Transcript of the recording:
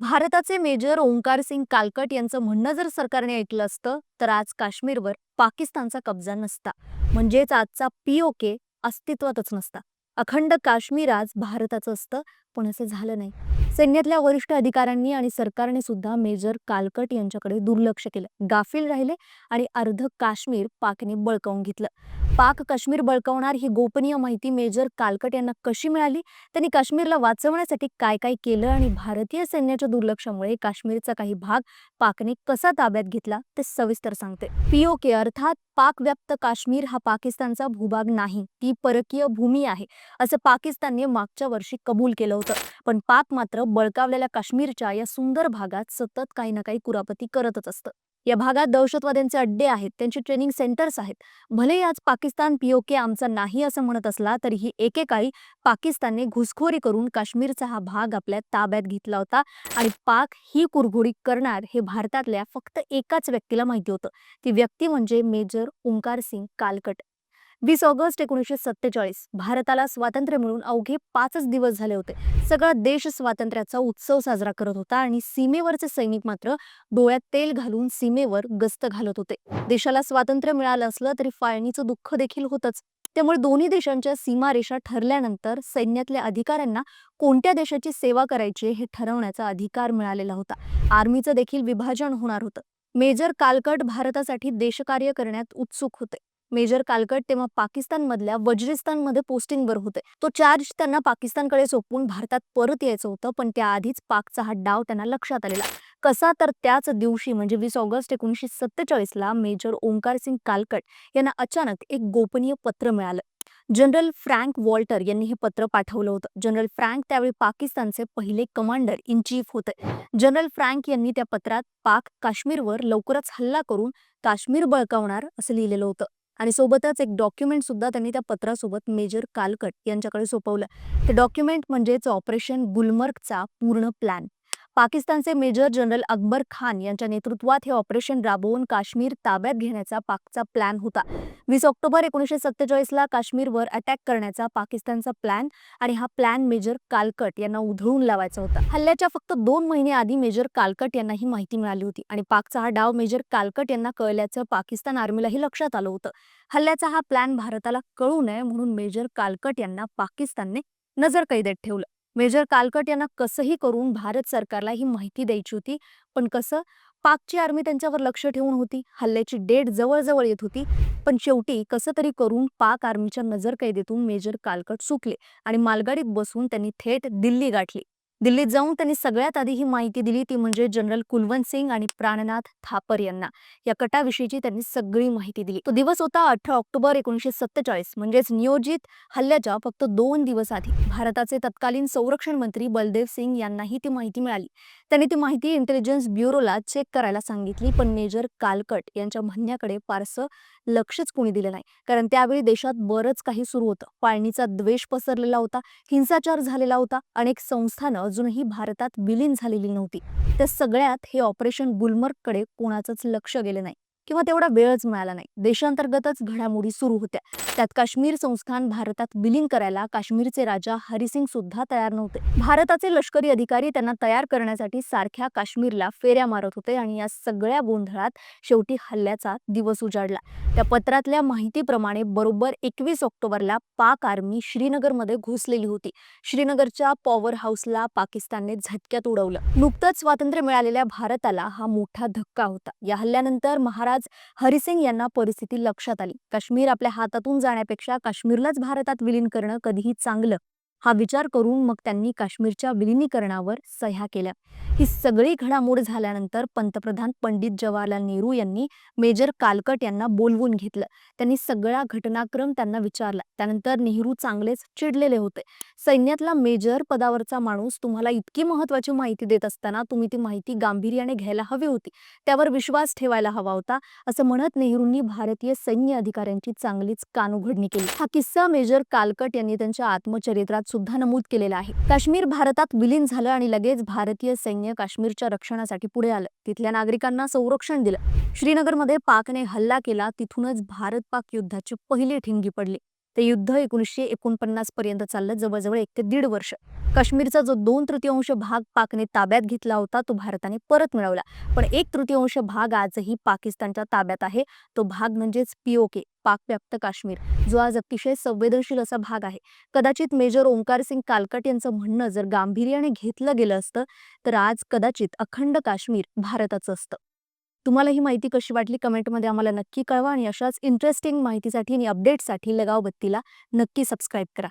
भारताचे मेजर ओंकार सिंग कालकट यांचं म्हणणं जर सरकारने ऐकलं असतं तर आज काश्मीरवर पाकिस्तानचा कब्जा नसता. म्हणजेच आजचा पीओके अस्तित्वातच नसता. अखंड काश्मीर आज भारताचं असतं पण असं झालं नाही. सैन्यातल्या वरिष्ठ अधिकाऱ्यांनी आणि सरकारने सुद्धा मेजर कालकट यांच्याकडे दुर्लक्ष केलं. गाफील राहिले आणि अर्ध काश्मीर पाकने बळकावून घेतलं. पाक काश्मीर बळकावणार ही गोपनीय माहिती मेजर कालकट यांना कशी मिळाली? त्यांनी काश्मीरला वाचवण्यासाठी काय काय केलं आणि भारतीय सैन्याच्या दुर्लक्षामुळे काश्मीरचा काही भाग पाकने कसा ताब्यात घेतला? ते सविस्तर सांगते. पीओके अर्थात पाक व्याप्त काश्मीर हा पाकिस्तानचा भूभाग नाही ती परकीय भूमी आहे असं पाकिस्तानने मागच्या वर्षी कबूल केलं होतं. पण पाक मात्र बळकावलेल्या काश्मीरच्या या सुंदर भागात सतत काही ना काही कुरापती करतच असतं. या भागात दहशतवाद्यांचे अड्डे आहेत त्यांची ट्रेनिंग सेंटर्स आहेत. भले आज पाकिस्तान पीओके आमचा नाही असं म्हणत असला तरीही एकेकाळी पाकिस्तानने घुसखोरी करून काश्मीरचा हा भाग आपल्या ताब्यात घेतला होता आणि पाक ही कुरघोडी करणार हे भारतातल्या फक्त एकाच व्यक्तीला माहिती होतं. ती व्यक्ती म्हणजे मेजर ओंकार सिंग कालकट. वीस ऑगस्ट एकोणीसशे सत्तेचाळीस. भारताला स्वातंत्र्य मिळून अवघे पाचच दिवस झाले होते. सगळा देश स्वातंत्र्याचा उत्सव साजरा करत होता आणि सीमेवरचे सैनिक मात्र डोळ्यात तेल घालून सीमेवर गस्त घालत होते. देशाला स्वातंत्र्य मिळालं असलं तरी फाळणीचं दुःख देखील होतच. त्यामुळे दोन्ही देशांच्या सीमारेषा ठरल्यानंतर सैन्यातल्या अधिकाऱ्यांना कोणत्या देशाची सेवा करायची हे ठरवण्याचा अधिकार मिळालेला होता. आर्मीचं देखील विभाजन होणार होतं. मेजर कालकट भारतासाठी देशकार्य करण्यात उत्सुक होते. मेजर कालकट तेव्हा पाकिस्तानमधल्या वज्रिस्तानमध्ये पोस्टिंगवर होते. तो चार्ज त्यांना पाकिस्तानकडे सोपवून भारतात परत यायचं होतं पण त्याआधीच पाकचा हा डाव त्यांना लक्षात आलेला. कसा तर त्याच दिवशी म्हणजे वीस ऑगस्ट एकोणीसशे सत्तेचाळीसला मेजर ओंकार सिंग कालकट यांना अचानक एक गोपनीय पत्र मिळालं. जनरल फ्रँक वॉल्टर यांनी हे पत्र पाठवलं होतं. जनरल फ्रँक त्यावेळी पाकिस्तानचे पहिले कमांडर इन चीफ होते. जनरल फ्रँक यांनी त्या पत्रात पाक काश्मीरवर लवकरच हल्ला करून काश्मीर बळकावणार असं लिहिलेलं होतं. आणि सोबतच एक डॉक्युमेंट सुद्धा त्यांनी त्या पत्रासोबत मेजर कालकट यांच्याकडे सोपवलं. ते डॉक्युमेंट म्हणजेच ऑपरेशन गुलमर्गचा पूर्ण प्लॅन पाकिस्तानचे मेजर जनरल अकबर खान यांच्या नेतृत्वात हे ऑपरेशन राबवून काश्मीर ताब्यात घेण्याचा पाकचा प्लॅन होता. वीस ऑक्टोबर एकोणीसशे सत्तेचाळीसला काश्मीरवर अटॅक करण्याचा पाकिस्तानचा प्लॅन आणि हा प्लॅन मेजर कालकट यांना उधळून लावायचा होता. हल्ल्याच्या फक्त दोन महिने आधी मेजर कालकट यांना ही माहिती मिळाली होती आणि पाकचा हा डाव मेजर कालकट यांना कळल्याचं पाकिस्तान आर्मीलाही लक्षात आलं होतं. हल्ल्याचा हा प्लॅन भारताला कळू नये म्हणून मेजर कालकट यांना पाकिस्तानने नजरकैदेत ठेवलं. मेजर कालकट यांना कसंही करून भारत सरकारला ही माहिती द्यायची होती. पण कसं? पाकची आर्मी त्यांच्यावर लक्ष ठेवून होती. हल्ल्याची डेट जवळजवळ येत होती. पण शेवटी कसं तरी करून पाक आर्मीच्या नजरकैदेतून मेजर कालकट सुटले आणि मालगाडीत बसून त्यांनी थेट दिल्ली गाठली. दिल्लीत जाऊन त्यांनी सगळ्यात आधी ही माहिती दिली ती म्हणजे जनरल कुलवंत सिंग आणि प्राणनाथ थापर यांना. या कटाविषयीची त्यांनी सगळी माहिती दिली. तो दिवस होता अठरा ऑक्टोबर एकोणीसशे सत्तेचाळीस. म्हणजेच नियोजित हल्ल्याच्या फक्त दोन दिवस आधी भारताचे तत्कालीन संरक्षण मंत्री बलदेव सिंग यांनाही ती माहिती मिळाली. त्यांनी ती माहिती इंटेलिजन्स ब्युरोला चेक करायला सांगितली पण मेजर कालकट यांच्या म्हणण्याकडे फारसं लक्षच कोणी दिलं नाही. कारण त्यावेळी देशात बरंच काही सुरू होतं. पाळणीचा द्वेष पसरलेला होता हिंसाचार झालेला होता. अनेक संस्थानं अजूनही भारतात विलीन झालेली नव्हती. त्या सगळ्यात हे ऑपरेशन गुलमर्गकडे कोणाचंच लक्ष गेलं नाही. किंवा तेवढा वेळच मिळाला नाही. देशांतर्गतच घडामोडी सुरू होत्या. त्यात काश्मीर संस्थान भारतात विलीन करायला काश्मीरचे राजा हरिसिंग सुद्धा तयार नव्हते. भारताचे लष्करी अधिकारी त्यांना तयार करण्यासाठी सारख्या काश्मीरला फेऱ्या मारत होते आणि या सगळ्या गोंधळात शेवटी हल्ल्याचा दिवस उजाडला. त्या पत्रातल्या माहितीप्रमाणे बरोबर एकवीस ऑक्टोबरला पाक आर्मी श्रीनगरमध्ये घुसलेली होती. श्रीनगरच्या पॉवर हाऊसला पाकिस्तानने झटक्यात उडवलं. नुकतंच स्वातंत्र्य मिळालेल्या भारताला हा मोठा धक्का होता. या हल्ल्यानंतर महाराज हरिसिंग यांना परिस्थिती लक्षात आली. काश्मीर आपल्या हातातून जाण्यापेक्षा काश्मीरलाच भारतात विलीन करणं कधीही चांगलं हा विचार करून मग त्यांनी काश्मीरच्या विलिनीकरणावर सह्या केल्या. ही सगळी घडामोड झाल्यानंतर पंतप्रधान पंडित जवाहरलाल नेहरू यांनी मेजर कालकट यांना बोलवून घेतलं. त्यांनी सगळा घटनाक्रम त्यांना विचारला. त्यानंतर नेहरू चांगलेच चिडलेले होते. सैन्यातला मेजर पदावरचा माणूस तुम्हाला इतकी महत्वाची माहिती देत असताना तुम्ही ती माहिती गांभीर्याने घ्यायला हवी होती. त्यावर विश्वास ठेवायला हवा होता असं म्हणत नेहरूंनी भारतीय सैन्य अधिकाऱ्यांची चांगलीच कानउघडणी केली. हा किस्सा मेजर कालकट यांनी त्यांच्या आत्मचरित्रात सुद्धा नमूद केलेलं आहे. काश्मीर भारतात विलीन झालं आणि लगेच भारतीय सैन्य काश्मीरच्या रक्षणासाठी पुढे आलं. तिथल्या नागरिकांना संरक्षण दिलं. श्रीनगरमध्ये पाकने हल्ला केला. तिथूनच भारत पाक युद्धाची पहिली ठिणगी पडली. ते युद्ध एकोणीसशे एकोणपन्नास पर्यंत चाललं जवळजवळ एक ते दीड वर्ष. काश्मीरचा जो दोन तृतीयांश भाग पाकने ताब्यात घेतला होता तो भारताने परत मिळवला. पण एक तृतीयांश भाग आजही पाकिस्तानच्या ताब्यात आहे. तो भाग म्हणजेच पीओके पाकव्याप्त काश्मीर. जो आज अतिशय संवेदनशील असा भाग आहे. कदाचित मेजर ओंकार सिंग कालकट यांचं म्हणणं जर गांभीर्याने घेतलं गेलं असतं तर आज कदाचित अखंड काश्मीर भारताचं असतं. तुम्हाला ही माहिती कशी वाटली? कमेंटमध्ये आम्हाला नक्की कळवा आणि अशाच इंटरेस्टिंग माहितीसाठी आणि अपडेटसाठी लगाव बत्तीला नक्की सबस्क्राईब करा.